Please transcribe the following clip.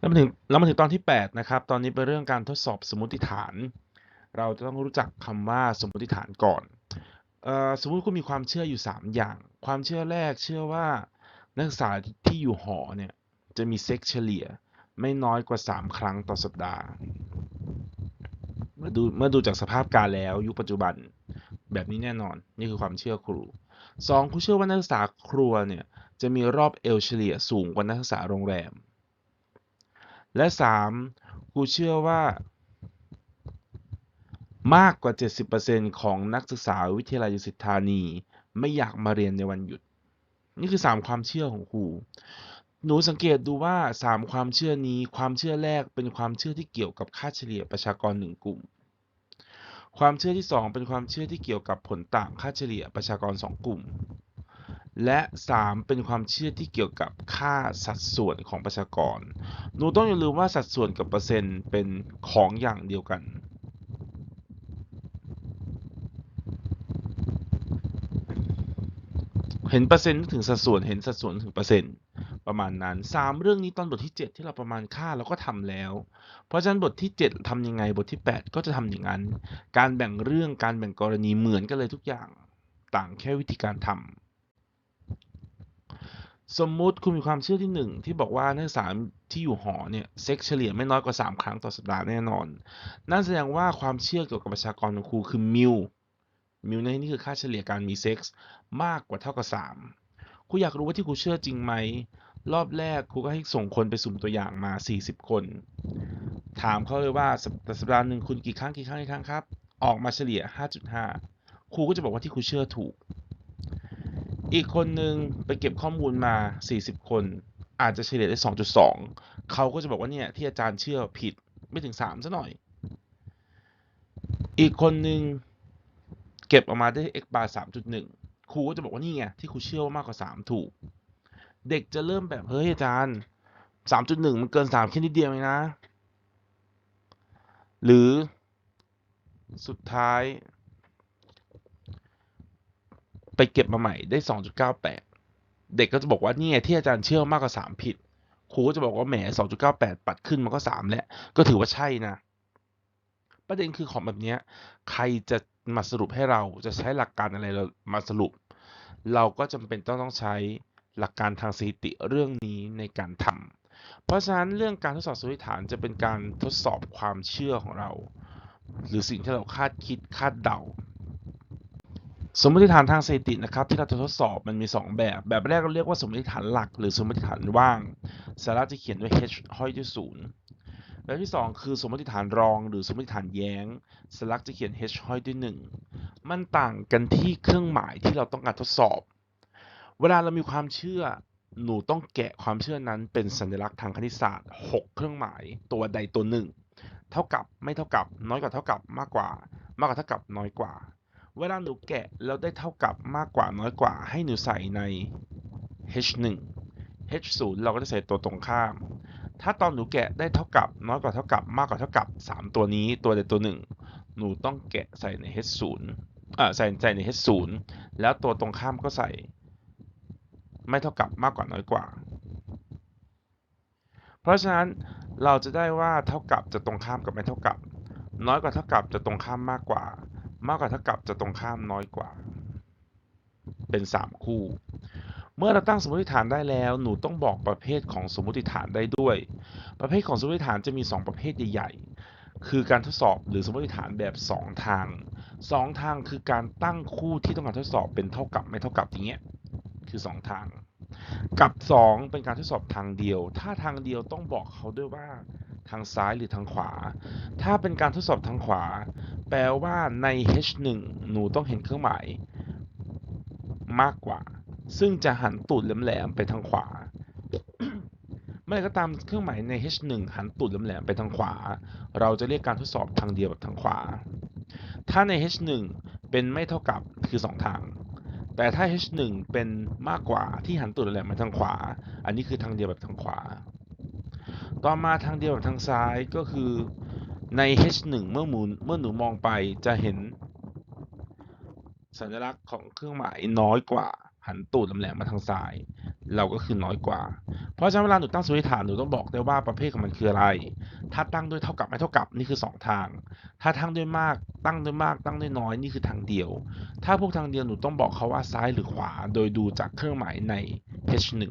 แล้วมาถึงแล้วมาถึงตอนที่ 8 นะครับ ตอนนี้เป็นเรื่องการทดสอบสมมติฐาน เราจะต้องรู้จักคำว่าสมมติฐานก่อนออสมมุติคุณมีความเชื่ออยู่ 3 อย่าง ความเชื่อแรกเชื่อว่านักศึกษาที่อยู่หอเนี่ยจะมีเซ็กเฉลี่ยไม่น้อยกว่า 3 ครั้งต่อสัปดาห์ เมื่อดูเมื่อดูจากสภาพการแล้วยุคปัจจุบันแบบนี้แน่นอนนี่คือความเชื่อครู 2. ครูเชื่อว่านักศึกษาครัวเนี่ยจะมีรอบเอวเฉลี่ยสูงกว่านักศึกษาโรงแรม และ 3. ครูเชื่อว่ามากกว่า 70%ของนักศึกษาวิทยาลัยดุสิตธานี ไม่อยากมาเรียนในวันหยุด นี่คือ 3 ความเชื่อของครูหนูสังเกตดูว่า 3 ความเชื่อนี้ ความเชื่อแรกเป็นความเชื่อที่เกี่ยวกับค่าเฉลี่ยประชากร1กลุ่ม ความเชื่อที่ 2 เป็นความเชื่อที่เกี่ยวกับผลต่างค่าเฉลี่ยประชากร 2 กลุ่ม และ 3 เป็นความเชื่อที่เกี่ยวกับค่าสัดส่วนของประชากร หนูต้องอย่าลืมว่าสัดส่วนกับเปอร์เซ็นต์เป็นของอย่างเดียวกัน เห็นเปอร์เซ็นต์ถึงสัดส่วนเห็นสัดส่วนถึงเปอร์เซ็นต์ประมาณนั้น 3 เรื่องนี้ตอนบทที่ 7 ที่เราประมาณค่าเราก็ทำแล้ว เพราะฉะนั้นบทที่ 7ทำยังไงบทที่ 8 ก็จะทำอย่างนั้น การแบ่งเรื่องการแบ่งกรณีเหมือนกันเลยทุกอย่าง ต่างแค่วิธีการทำ สมมุติคุณมีความเชื่อที่ 1 ที่บอกว่านักศึกษาที่อยู่หอเนี่ยเซ็กเฉลี่ยไม่น้อยกว่า 3 ครั้งต่อสัปดาห์แน่นอน นั่นแสดงว่าความเชื่อเกี่ยวกับประชากรของครูคือมิลมิลในที่นี้คือค่าเฉลี่ยการมีเซ็กส์มากกว่าเท่ากับ 3ครูอยากรู้ว่าที่ครูเชื่อจริงไหม รอบแรกครูก็ให้ส่งคนไปสุ่มตัวอย่างมา 40 คน ถามเขาเลยว่าแต่สัปดาห์หนึ่งคุณกี่ครั้งกี่ครั้งกี่ครั้งครับ ออกมาเฉลี่ย 5.5ครูก็จะบอกว่าที่ครูเชื่อถูก อีกคนหนึ่งไปเก็บข้อมูลมา 40 คน อาจจะเฉลี่ยได้ 2.2 เขาก็จะบอกว่าเนี่ยที่อาจารย์เชื่อผิดไม่ถึง 3ซะหน่อย อีกคนหนึ่งเก็บออกมาได้ x bar 3.1 ครูก็จะบอกว่านี่ไงที่ครูเชื่อว่ามากกว่า 3 ถูก เด็กจะเริ่มแบบเฮ้ยอาจารย์ 3.1 มันเกิน 3 แค่นิดเดียวเองนะ หรือสุดท้าย ไปเก็บมาใหม่ได้ 2.98 เด็กก็จะบอกว่านี่ที่อาจารย์เชื่อมากกว่า 3 ผิด ครูก็จะบอกว่าแหม 2.98 ปัดขึ้นมันก็ 3 แล้ว ก็ถือว่าใช่นะ ประเด็นคือของแบบเนี้ยใครจะมาสรุปให้เราจะใช้หลักการอะไรเรามาสรุป เราก็จำเป็นต้องต้องใช้หลักการทางสถิติเรื่องนี้ในการทำเพราะฉะนั้นเรื่องการทดสอบสมมติฐานจะเป็นการทดสอบความเชื่อของเรา หรือสิ่งที่เราคาดคิดคาดเดา สมมติฐานทางสถิตินะครับที่เราจะทดสอบมันมี 2 แบบ แบบแรกเราเรียกว่าสมมติฐานหลัก หรือสมมติฐานว่างสาระจะเขียนด้วย h ห้อยด้วยศูนย์แบบที่ 2 คือสมมติฐานรอง หรือสมมติฐานแย้งสลักจะเขียน h ห้อยด้วย1มันต่างกันที่เครื่องหมายที่เราต้องการทดสอบ เวลาเรามีความเชื่อหนูต้องแกะความเชื่อนั้นเป็นสัญลักษณ์ทางคณิตศาสตร์ 6 เครื่องหมายตัวใดตัวหนึ่ง เท่ากับไม่เท่ากับ น้อยกว่าเท่ากับมากกว่า มากกว่าเท่ากับน้อยกว่า เวลาหนูแกะแล้วได้เท่ากับมากกว่าน้อยกว่าให้หนูใส่ใน h1 h0 เราก็จะใส่ตัวตรงข้าม ถ้าตอนหนูแกะได้เท่ากับน้อยกว่าเท่ากับมากกว่าเท่ากับ 3 ตัวนี้ตัวใดตัวหนึ่ง หนูต้องแกะใส่ใน h0 อ่าใส่ใส่ใน h0 แล้วตัวตรงข้ามก็ใส่ ไม่เท่ากับมากกว่าน้อยกว่า เพราะฉะนั้นเราจะได้ว่าเท่ากับจะตรงข้ามกับไม่เท่ากับ น้อยกว่าเท่ากับจะตรงข้ามมากกว่า มากกว่าเท่ากับจะตรงข้ามน้อยกว่า เป็น 3 คู่ เมื่อเราตั้งสมมติฐานได้แล้ว หนูต้องบอกประเภทของสมมติฐานได้ด้วย ประเภทของสมมติฐานจะมี 2 ประเภทใหญ่ๆ คือการทดสอบหรือสมมติฐานแบบ 2 ทาง 2 ทางคือการตั้งคู่ที่ต้องการทดสอบเป็นเท่ากับไม่เท่ากับอย่างเงี้ย คือ 2 ทาง กับ 2 เป็นการทดสอบทางเดียว ถ้าทางเดียวต้องบอกเขาด้วยว่าทางซ้ายหรือทางขวา ถ้าเป็นการทดสอบทางขวา แปลว่าใน h1 หนูต้องเห็นเครื่องหมายมากกว่า ซึ่งจะหันตูดแหลมๆไปทางขวา เมื่อไรก็ตามเครื่องหมายใน h1 หันตูดแหลมๆไปทางขวา เราจะเรียกการทดสอบทางเดียวแบบทางขวา ถ้าใน h1 เป็นไม่เท่ากับคือ 2 ทาง แต่ถ้า h1 เป็นมากกว่าที่หันตูดแหลมไปทางขวา อันนี้คือทางเดียวแบบทางขวา ต่อมาทางเดียวแบบทางซ้ายก็คือ ใน h1 เมื่อหมุนเมื่อหนูมองไปจะเห็น สัญลักษณ์ของเครื่องหมายน้อยกว่า หันตูดแหลมมาทางซ้าย เราก็คือน้อยกว่า เพราะฉะนั้นเวลาหนูตั้งสมมติฐานหนูต้องบอกได้ว่าประเภทของมันคืออะไร ถ้าตั้งด้วยเท่ากับไม่เท่ากับนี่คือสองทาง ถ้าตั้งด้วยมากตั้งด้วยมากตั้งด้วยน้อยนี่คือทางเดียว ถ้าพวกทางเดียวหนูต้องบอกเขาว่าซ้ายหรือขวา โดยดูจากเครื่องหมายใน H1